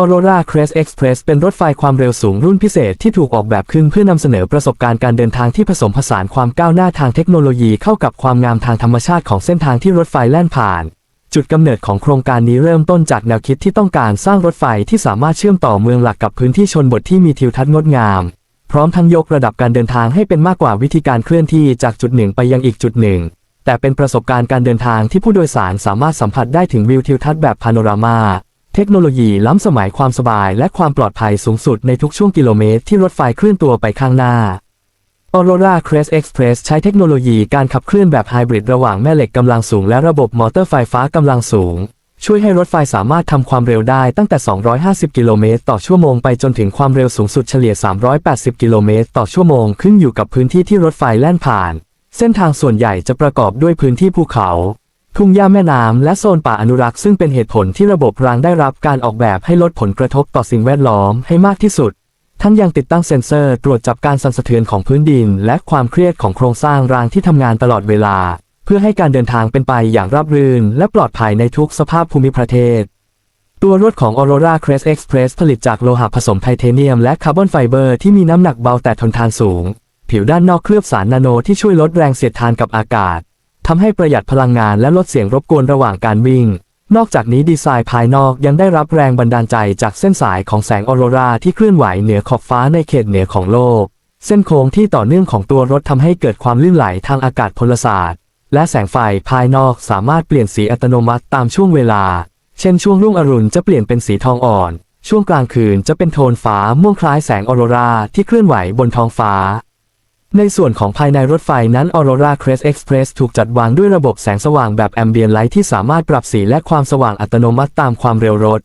Aurora Crest Express เป็นรถไฟความเร็วสูงรุ่นพิเศษที่ถูกออกแบบขึ้นเพื่อนำเสนอประสบการณ์การเดินทางที่ผสมผสานความก้าวหน้าทางเทคโนโลยีเข้ากับความงามทางธรรมชาติของเส้นทางที่รถไฟแล่นผ่าน จุดกำเนิดของโครงการนี้เริ่มต้นจากแนวคิดที่ต้องการสร้างรถไฟที่สามารถเชื่อมต่อเมืองหลักกับพื้นที่ชนบทที่มีทิวทัศน์งดงาม พร้อมทั้งยกระดับการเดินทางให้เป็นมากกว่าวิธีการเคลื่อนที่จากจุดหนึ่งไปยังอีกจุดหนึ่งแต่เป็นประสบการณ์การเดินทางที่ผู้โดยสารสามารถสัมผัสได้ถึงวิวทิวทัศน์แบบพาโนรามา เทคโนโลยีล้ำสมัยความสบายและความปลอดภัยสูงสุดในทุกช่วงกิโลเมตรที่รถไฟเคลื่อนตัวไปข้างหน้า Aurora Crest Express ใช้เทคโนโลยีการขับเคลื่อนแบบไฮบริดระหว่างแม่เหล็กกำลังสูงและระบบมอเตอร์ไฟฟ้ากำลังสูง ช่วยให้รถไฟสามารถทำความเร็วได้ตั้งแต่ 250 กิโลเมตรต่อชั่วโมงไปจนถึงความเร็วสูงสุดเฉลี่ย 380 กิโลเมตรต่อชั่วโมงขึ้นอยู่กับพื้นที่ที่รถไฟแล่นผ่าน เส้นทางส่วนใหญ่จะประกอบด้วยพื้นที่ภูเขา ทุ่งหญ้าแม่น้ำและโซนป่าอนุรักษ์ซึ่งเป็นเหตุผลที่ระบบรางได้รับการออกแบบให้ลดผลกระทบต่อสิ่งแวดล้อมให้มากที่สุด ทั้งยังติดตั้งเซ็นเซอร์ตรวจจับการสั่นสะเทือนของพื้นดิน และความเครียดของโครงสร้างรางที่ทำงานตลอดเวลา เพื่อให้การเดินทางเป็นไปอย่างราบรื่น และปลอดภัยในทุกสภาพภูมิประเทศ ตัวรถของ Aurora Crest Express ผลิตจากโลหะผสมไทเทเนียมและคาร์บอนไฟเบอร์ที่มีน้ำหนักเบาแต่ทนทานสูง ผิวด้านนอกเคลือบสารนาโนที่ช่วยลดแรงเสียดทานกับอากาศ ทำให้ประหยัดพลังงานและลดเสียงรบกวนระหว่างการวิ่ง นอกจากนี้ดีไซน์ภายนอกยังได้รับแรงบันดาลใจจากเส้นสายของแสงออโรราที่เคลื่อนไหวเหนือขอบฟ้าในเขตเหนือของโลก เส้นโค้งที่ต่อเนื่องของตัวรถทำให้เกิดความลื่นไหลทางอากาศพลศาสตร์ และแสงไฟภายนอกสามารถเปลี่ยนสีอัตโนมัติตามช่วงเวลา เช่นช่วงรุ่งอรุณจะเปลี่ยนเป็นสีทองอ่อน ช่วงกลางคืนจะเป็นโทนฟ้าม่วงคล้ายแสงออโรราที่เคลื่อนไหวบนท้องฟ้า ในส่วนของภายในรถไฟนั้น Aurora Crest Express ถูกจัดวางด้วยระบบแสงสว่างแบบ Ambient Light ที่สามารถปรับสีและความสว่างอัตโนมัติตามความเร็วรถ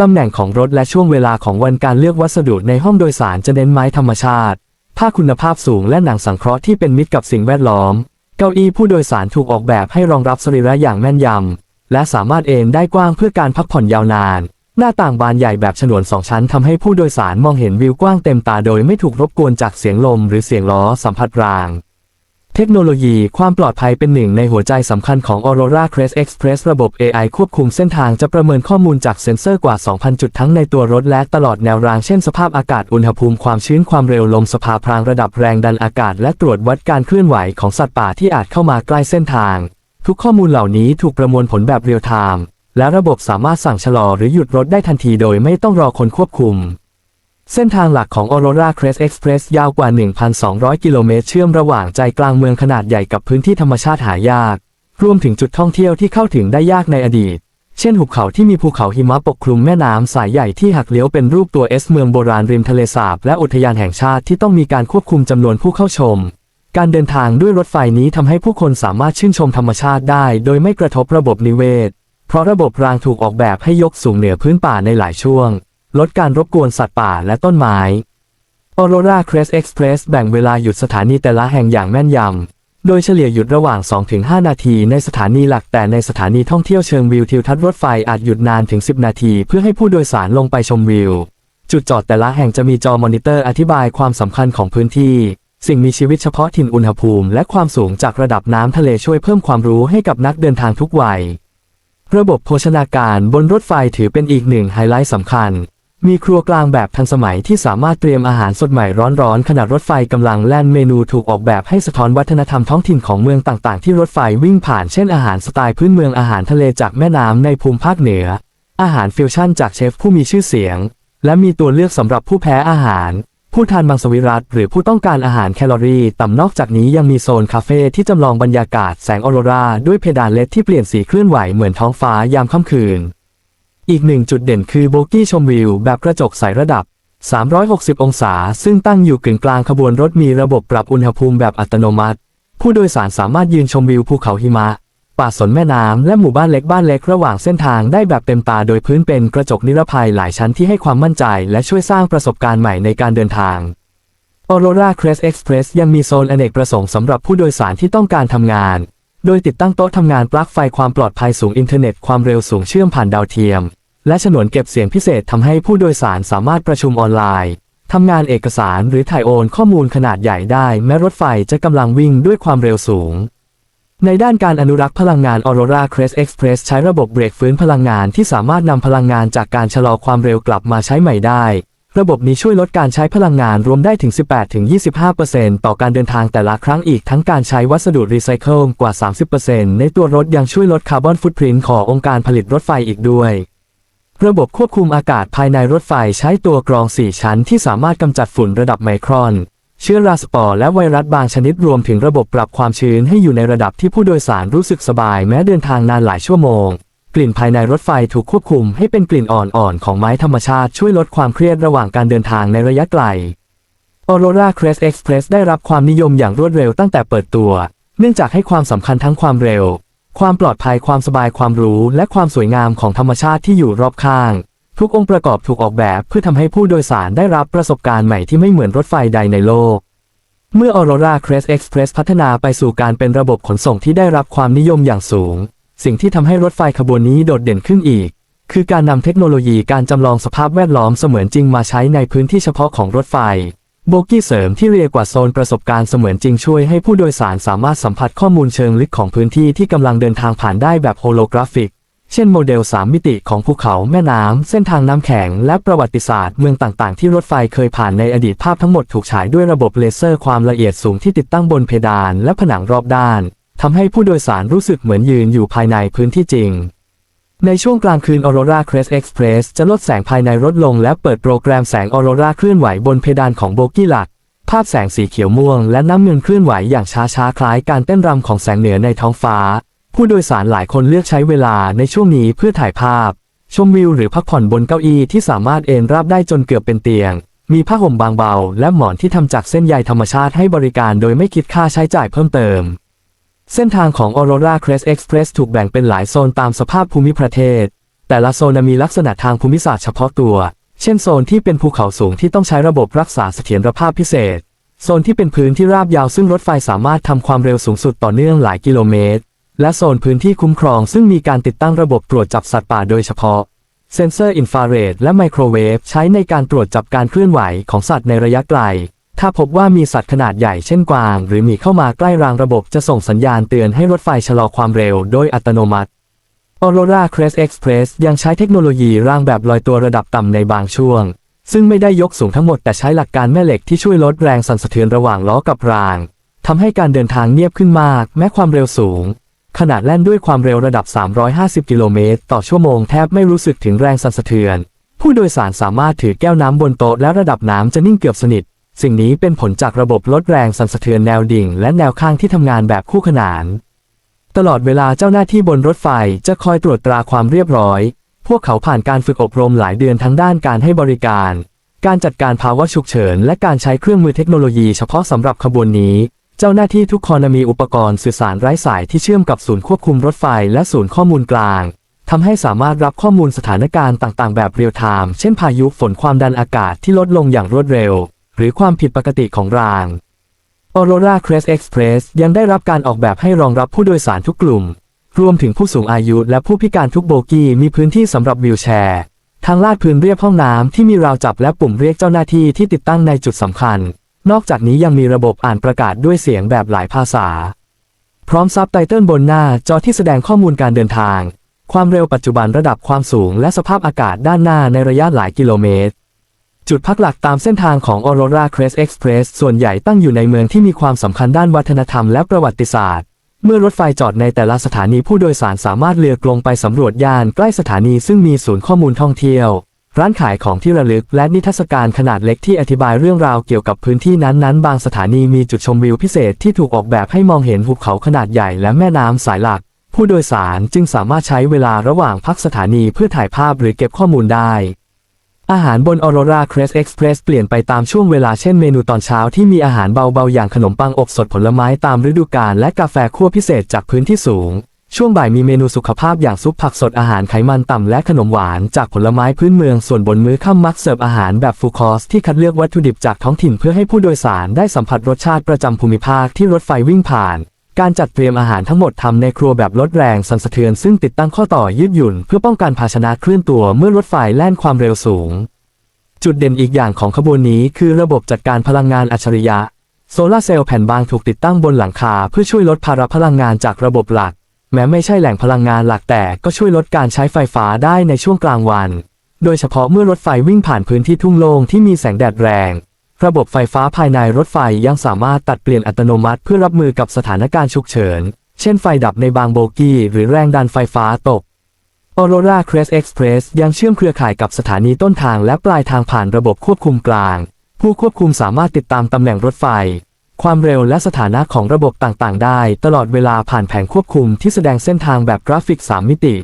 ตำแหน่งของรถและช่วงเวลาของวันการเลือกวัสดุในห้องโดยสารจะเน้นไม้ธรรมชาติ ผ้าคุณภาพสูงและหนังสังเคราะห์ที่เป็นมิตรกับสิ่งแวดล้อม เก้าอี้ผู้โดยสารถูกออกแบบให้รองรับสรีระอย่างแม่นยำและสามารถเอนได้กว้างเพื่อการพักผ่อนยาวนาน หน้าต่างบานใหญ่แบบฉนวนสองชั้นทำให้ผู้โดยสารมองเห็นวิวกว้างเต็มตาโดยไม่ถูกรบกวนจากเสียงลมหรือเสียงล้อสัมผัสราง เทคโนโลยีความปลอดภัยเป็นหนึ่งในหัวใจสำคัญของ Aurora Crest Express ระบบ AI ควบคุมเส้นทางจะประเมินข้อมูลจากเซ็นเซอร์กว่า 2,000 จุดทั้งในตัวรถและตลอดแนวรางเช่นสภาพอากาศอุณหภูมิความชื้นความเร็วลมสภาพรางระดับแรงดันอากาศและตรวจวัดการเคลื่อนไหวของสัตว์ป่าที่อาจเข้ามาใกล้เส้นทาง ทุกข้อมูลเหล่านี้ถูกประมวลผลแบบเรียลไทม์ และระบบสามารถสั่งชะลอหรือหยุดรถได้ทันทีโดยไม่ต้องรอคนควบคุม เส้นทางหลักของ Aurora Crest Express ยาวกว่า 1,200 กิโลเมตรเชื่อมระหว่างใจกลางเมืองขนาดใหญ่กับพื้นที่ธรรมชาติหายาก รวมถึงจุดท่องเที่ยวที่เข้าถึงได้ยากในอดีต เช่นหุบเขาที่มีภูเขาหิมะปกคลุมแม่น้ำสายใหญ่ที่หักเลี้ยวเป็นรูปตัวเอสเมืองโบราณริมทะเลสาบและอุทยานแห่งชาติที่ต้องมีการควบคุมจำนวนผู้เข้าชมการเดินทางด้วยรถไฟนี้ทำให้ผู้คนสามารถชื่นชมธรรมชาติได้ โดยไม่กระทบระบบนิเวศ ราะระบบรางถูกออกแบบให้ยกสูงเหนือพื้นป่าในหลายช่วง ลดการรบกวนสัตว์ป่าและต้นไม้ Aurora Crest Express แบ่งเวลาหยุดสถานีแต่ละแห่งอย่างแม่นยำ โดยเฉลี่ยหยุดระหว่าง 2-5 นาทีในสถานีหลักแต่ในสถานีท่องเที่ยวเชิงวิวทิวทัศน์รถไฟอาจหยุดนานถึง 10 นาที เพื่อให้ผู้โดยสารลงไปชมวิว จุดจอดแต่ละแห่งจะมีจอมอนิเตอร์อธิบายความสำคัญของพื้นที่ สิ่งมีชีวิตเฉพาะถิ่นอุณหภูมิ และความสูงจากระดับน้ำทะเลช่วยเพิ่มความรู้ให้กับนักเดินทางทุกวัย ระบบโภชนาการบนรถไฟถือเป็นอีกหนึ่งไฮไลท์สำคัญ มีครัวกลางแบบทันสมัยที่สามารถเตรียมอาหารสดใหม่ร้อนๆขณะรถไฟกำลังแล่นเมนูถูกออกแบบให้สะท้อนวัฒนธรรมท้องถิ่นของเมืองต่างๆ ที่รถไฟวิ่งผ่านเช่นอาหารสไตล์พื้นเมืองอาหารทะเลจากแม่น้ำในภูมิภาคเหนือ อาหารฟิวชั่นจากเชฟผู้มีชื่อเสียง และมีตัวเลือกสำหรับผู้แพ้อาหาร ผู้ทานมังสวิรัตหรือผู้ต้องการอาหารแคลอรี่ต่ำนอกจากนี้ยังมีโซนคาเฟ่ที่จำลองบรรยากาศแสงออโรราด้วยเพดานเลดที่เปลี่ยนสีเคลื่อนไหวเหมือนท้องฟ้ายามค่ำคืน อีกหนึ่งจุดเด่นคือโบกี้ชมวิวแบบกระจกใสระดับ 360 องศา ซึ่งตั้งอยู่กึ่งกลางขบวนรถมีระบบปรับอุณหภูมิแบบอัตโนมัติ ผู้โดยสารสามารถยืนชมวิวภูเขาหิมะ ป่าสนแม่น้ำและหมู่บ้านเล็กบ้านเล็กระหว่างเส้นทางได้แบบเต็มตาโดยพื้นเป็นกระจกนิรภัยหลายชั้นที่ให้ความมั่นใจและช่วยสร้างประสบการณ์ใหม่ในการเดินทาง Aurora Crest Express ยังมีโซนอเนกประสงค์สำหรับผู้โดยสารที่ต้องการทำงาน โดยติดตั้งโต๊ะทำงานปลั๊กไฟความปลอดภัยสูงอินเทอร์เน็ตความเร็วสูงเชื่อมผ่านดาวเทียม และฉนวนเก็บเสียงพิเศษทำให้ผู้โดยสารสามารถประชุมออนไลน์ทำงานเอกสารหรือถ่ายโอนข้อมูลขนาดใหญ่ได้ แม้รถไฟจะกำลังวิ่งด้วยความเร็วสูง ในด้านการอนุรักษ์พลังงาน Aurora Crest Express ใช้ระบบเบรกฟื้นพลังงานที่สามารถนำพลังงานจากการชะลอความเร็วกลับมาใช้ใหม่ได้ ระบบนี้ช่วยลดการใช้พลังงานรวมได้ถึง 18-25%ต่อการเดินทางแต่ละครั้งอีกทั้งการใช้วัสดุรีไซเคิลกว่า 30%ในตัวรถยังช่วยลดคาร์บอนฟุตพิ้นขององค์การผลิตรถไฟอีกด้วยระบบควบคุมอากาศภายในรถไฟใช้ตัวกรอง 4 ชั้นที่สามารถกำจัดฝุ่นระดับไมครอน เชื้อราสปอร์และไวรัสบางชนิดรวมถึงระบบปรับความชื้นให้อยู่ในระดับที่ผู้โดยสารรู้สึกสบายแม้เดินทางนานหลายชั่วโมง กลิ่นภายในรถไฟถูกควบคุมให้เป็นกลิ่นอ่อนๆ ของไม้ธรรมชาติช่วยลดความเครียดระหว่างการเดินทางในระยะไกล Aurora Crest Express ได้รับความนิยมอย่างรวดเร็วตั้งแต่เปิดตัว เนื่องจากให้ความสำคัญทั้งความเร็ว ความปลอดภัยความสบายความรู้ และความสวยงามของธรรมชาติที่อยู่รอบข้าง ทุกองค์ประกอบถูกออกแบบเพื่อทำให้ผู้โดยสารได้รับประสบการณ์ใหม่ที่ไม่เหมือนรถไฟใดในโลก เมื่อ Aurora Crest Express พัฒนาไปสู่การเป็นระบบขนส่งที่ได้รับความนิยมอย่างสูง สิ่งที่ทำให้รถไฟขบวนนี้โดดเด่นขึ้นอีก คือการนำเทคโนโลยีการจำลองสภาพแวดล้อมเสมือนจริงมาใช้ในพื้นที่เฉพาะของรถไฟ โบกี้เสริมที่เรียกว่าโซนประสบการณ์เสมือนจริงช่วยให้ผู้โดยสารสามารถสัมผัสข้อมูลเชิงลึกของพื้นที่ที่กำลังเดินทางผ่านได้แบบโฮโลกราฟิก เช่นโมเดล 3 มิติของภูเขาแม่น้ำ เส้นทางน้ำแข็ง และประวัติศาสตร์เมืองต่างๆ ที่รถไฟเคยผ่านในอดีตภาพทั้งหมดถูกฉายด้วยระบบเลเซอร์ความละเอียดสูงที่ติดตั้งบนเพดานและผนังรอบด้านทำให้ผู้โดยสารรู้สึกเหมือนยืนอยู่ภายในพื้นที่จริง ในช่วงกลางคืน Aurora Crest Express จะลดแสงภายในรถลงและเปิดโปรแกรมแสงออโรราเคลื่อนไหวบนเพดานของโบกี้หลัก ภาพแสงสีเขียวม่วงและน้ำเงินเคลื่อนไหวอย่างช้าๆคล้ายการเต้นรำของแสงเหนือในท้องฟ้า ผู้โดยสารหลายคนเลือกใช้เวลาในช่วงนี้เพื่อถ่ายภาพ ชมวิวหรือพักผ่อนบนเก้าอี้ที่สามารถเอนราบได้จนเกือบเป็นเตียง มีผ้าห่มบางเบา และหมอนที่ทำจากเส้นใยธรรมชาติให้บริการโดยไม่คิดค่าใช้จ่ายเพิ่มเติม เส้นทางของ Aurora Crest Express ถูกแบ่งเป็นหลายโซนตามสภาพภูมิประเทศ แต่ละโซนมีลักษณะทางภูมิศาสตร์เฉพาะตัว เช่นโซนที่เป็นภูเขาสูงที่ต้องใช้ระบบรักษาเสถียรภาพพิเศษ โซนที่เป็นพื้นที่ราบยาวซึ่งรถไฟสามารถทำความเร็วสูงสุดต่อเนื่องหลายกิโลเมตร และโซนพื้นที่คุ้มครองซึ่งมีการติดตั้งระบบตรวจจับสัตว์ป่าโดยเฉพาะ เซ็นเซอร์อินฟราเรดและไมโครเวฟใช้ในการตรวจจับการเคลื่อนไหวของสัตว์ในระยะไกล ถ้าพบว่ามีสัตว์ขนาดใหญ่เช่นกวาง หรือหมีเข้ามาใกล้รางระบบจะส่งสัญญาณเตือนให้รถไฟชะลอความเร็วโดยอัตโนมัติ Aurora Crest Express ยังใช้เทคโนโลยีรางแบบลอยตัวระดับต่ำในบางช่วง ซึ่งไม่ได้ยกสูงทั้งหมดแต่ใช้หลักการแม่เหล็กที่ช่วยลดแรงสั่นสะเทือนระหว่างล้อกับรางทำให้การเดินทางเงียบขึ้นมาก แม้ความเร็วสูง ขนาดแล่นด้วยความเร็วระดับ 350 กิโลเมตรต่อชั่วโมงแทบไม่รู้สึกถึงแรงสั่นสะเทือน ผู้โดยสารสามารถถือแก้วน้ำบนโต๊ะและระดับน้ำจะนิ่งเกือบสนิท สิ่งนี้เป็นผลจากระบบลดแรงสั่นสะเทือนแนวดิ่ง และแนวข้างที่ทำงานแบบคู่ขนาน ตลอดเวลาเจ้าหน้าที่บนรถไฟจะคอยตรวจตราความเรียบร้อย พวกเขาผ่านการฝึกอบรมหลายเดือนทั้งด้านการให้บริการ การจัดการภาวะฉุกเฉิน และการใช้เครื่องมือเทคโนโลยีเฉพาะสำหรับขบวนนี้ เจ้าหน้าที่ทุกคนมีอุปกรณ์สื่อสารไร้สายที่เชื่อมกับศูนย์ควบคุมรถไฟและศูนย์ข้อมูลกลางทำให้สามารถรับข้อมูลสถานการณ์ต่างๆ แบบเรียลไทม์เช่นพายุฝนความดันอากาศที่ลดลงอย่างรวดเร็ว หรือความผิดปกติของราง Aurora Crest Express ยังได้รับการออกแบบให้รองรับผู้โดยสารทุกกลุ่ม รวมถึงผู้สูงอายุและผู้พิการทุกโบกี้มีพื้นที่สำหรับวีลแชร์ทางลาดพื้นเรียบห้องน้ำที่มีราวจับและปุ่มเรียกเจ้าหน้าที่ที่ติดตั้งในจุดสำคัญ นอกจากนี้ยังมีระบบอ่านประกาศด้วยเสียงแบบหลายภาษา พร้อมซับไตเติลบนหน้าจอที่แสดงข้อมูลการเดินทาง ความเร็วปัจจุบันระดับความสูงและสภาพอากาศด้านหน้าในระยะหลายกิโลเมตร จุดพักหลักตามเส้นทางของ Aurora Crest Express ส่วนใหญ่ตั้งอยู่ในเมืองที่มีความสำคัญด้านวัฒนธรรมและประวัติศาสตร์ เมื่อรถไฟจอดในแต่ละสถานีผู้โดยสารสามารถเลือกลงไปสำรวจย่านใกล้สถานีซึ่งมีศูนย์ข้อมูลท่องเที่ยว ร้านขายของที่ระลึกและนิทรรศการขนาดเล็กที่อธิบายเรื่องราวเกี่ยวกับพื้นที่นั้นๆ บางสถานีมีจุดชมวิวพิเศษที่ถูกออกแบบให้มองเห็นภูเขาขนาดใหญ่และแม่น้ำสายหลัก ผู้โดยสารจึงสามารถใช้เวลาระหว่างพักสถานีเพื่อถ่ายภาพหรือเก็บข้อมูลได้ อาหารบน Aurora Crest Express เปลี่ยนไปตามช่วงเวลาเช่นเมนูตอนเช้าที่มีอาหารเบาๆอย่างขนมปังอบสดผลไม้ตามฤดูกาลและกาแฟคั่วพิเศษจากพื้นที่สูง ช่วงบ่ายมีเมนูสุขภาพอย่างซุปผักสดอาหารไขมันต่ำและขนมหวานจากผลไม้พื้นเมืองส่วนบนมื้อค่ำมักเสิร์ฟอาหารแบบฟูคอร์สที่คัดเลือกวัตถุดิบจากท้องถิ่นเพื่อให้ผู้โดยสารได้สัมผัสรสชาติประจำภูมิภาคที่รถไฟวิ่งผ่าน การจัดเตรียมอาหารทั้งหมดทำในครัวแบบลดแรงสั่นสะเทือนซึ่งติดตั้งข้อต่อยืดหยุ่นเพื่อป้องกันภาชนะเคลื่อนตัวเมื่อรถไฟแล่นความเร็วสูง จุดเด่นอีกอย่างของขบวนนี้คือระบบจัดการพลังงานอัจฉริยะโซลาร์เซลล์แผ่นบางถูกติดตั้งบนหลังคาเพื่อช่วยลดภาระพลังงานจากระบบหลัก แม้ไม่ใช่แหล่งพลังงานหลักแต่ก็ช่วยลดการใช้ไฟฟ้าได้ในช่วงกลางวัน โดยเฉพาะเมื่อรถไฟวิ่งผ่านพื้นที่ทุ่งโล่งที่มีแสงแดดแรง ระบบไฟฟ้าภายในรถไฟยังสามารถตัดเปลี่ยนอัตโนมัติเพื่อรับมือกับสถานการณ์ฉุกเฉิน เช่นไฟดับในบางโบกี้หรือแรงดันไฟฟ้าตก Aurora Crest Express ยังเชื่อมเครือข่ายกับสถานีต้นทางและปลายทางผ่านระบบควบคุมกลาง ผู้ควบคุมสามารถติดตามตำแหน่งรถไฟ ความเร็วและสถานะของระบบต่างๆ ได้ ตลอดเวลาผ่านแผงควบคุมที่แสดงเส้นทางแบบกราฟิก 3 มิติ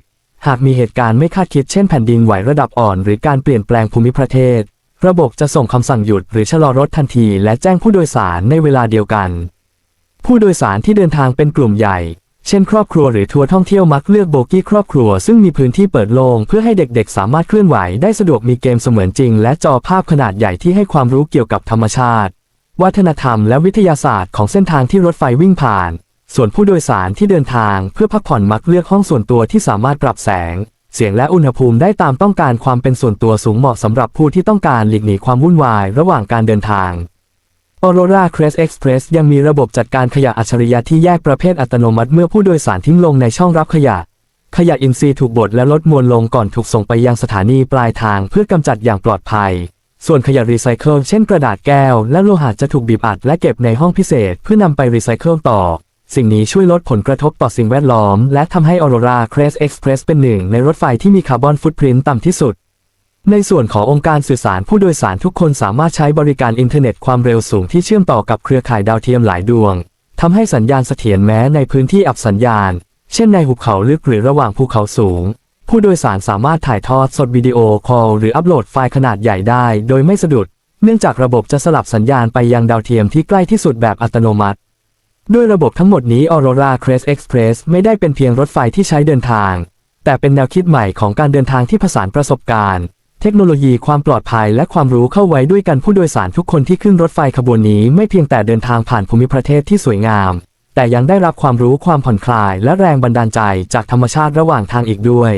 หากมีเหตุการณ์ไม่คาดคิดเช่นแผ่นดินไหวระดับอ่อน หรือการเปลี่ยนแปลงภูมิประเทศ ระบบจะส่งคำสั่งหยุดหรือชะลอรถทันที และแจ้งผู้โดยสารในเวลาเดียวกัน ผู้โดยสารที่เดินทางเป็นกลุ่มใหญ่ เช่น ครอบครัวหรือทัวร์ท่องเที่ยวมักเลือกโบกี้ครอบครัวซึ่งมีพื้นที่เปิดโล่งเพื่อให้เด็กๆ สามารถเคลื่อนไหวได้สะดวกมีเกมเสมือนจริง และจอภาพขนาดใหญ่ที่ให้ความรู้เกี่ยวกับธรรมชาติ วัฒนธรรมและวิทยาศาสตร์ของเส้นทางที่รถไฟวิ่งผ่าน ส่วนผู้โดยสารที่เดินทางเพื่อพักผ่อนมักเลือกห้องส่วนตัวที่สามารถปรับแสง เสียงและอุณหภูมิได้ตามต้องการความเป็นส่วนตัวสูงเหมาะสำหรับผู้ที่ต้องการหลีกหนีความวุ่นวายระหว่างการเดินทาง Aurora Crest Express ยังมีระบบจัดการขยะอัจฉริยะที่แยกประเภทอัตโนมัติเมื่อผู้โดยสารทิ้งลงในช่องรับขยะ ขยะอินทรีย์ถูกบดและลดมวลลงก่อนถูกส่งไปยังสถานีปลายทางเพื่อกำจัดอย่างปลอดภัย ส่วนขยะรีไซเคิลเช่นกระดาษแก้วและโลหะจะถูกบีบอัดและเก็บในห้องพิเศษเพื่อนำไปรีไซเคิลต่อ สิ่งนี้ช่วยลดผลกระทบต่อสิ่งแวดล้อม และทำให้ Aurora Crest Express เป็นหนึ่งในรถไฟที่มีคาร์บอนฟุตพิ้นต่ำที่สุด ในส่วนขององค์การสื่อสารผู้โดยสารทุกคนสามารถใช้บริการอินเทอร์เน็ตความเร็วสูงที่เชื่อมต่อกับเครือข่ายดาวเทียมหลายดวงทำให้สัญญาณเสถียรแม้ในพื้นที่อับสัญญาณ เช่นในหุบเขาลึกหรือระหว่างภูเขาสูง ผู้โดยสารสามารถถ่ายทอดสดวิดีโอคอลหรืออัปโหลดไฟล์ขนาดใหญ่ได้ โดยไม่สะดุด เนื่องจากระบบจะสลับสัญญาณไปยังดาวเทียมที่ใกล้ที่สุดแบบอัตโนมัติ ด้วยระบบทั้งหมดนี้ Aurora Crest Express ไม่ได้เป็นเพียงรถไฟที่ใช้เดินทาง แต่เป็นแนวคิดใหม่ของการเดินทางที่ผสานประสบการณ์ เทคโนโลยีความปลอดภัยและความรู้เข้าไว้ด้วยกันผู้โดยสารทุกคนที่ขึ้นรถไฟขบวนนี้ไม่เพียงแต่เดินทางผ่านภูมิประเทศที่สวยงามแต่ยังได้รับความรู้ความผ่อนคลายและแรงบันดาลใจจากธรรมชาติระหว่างทางอีกด้วย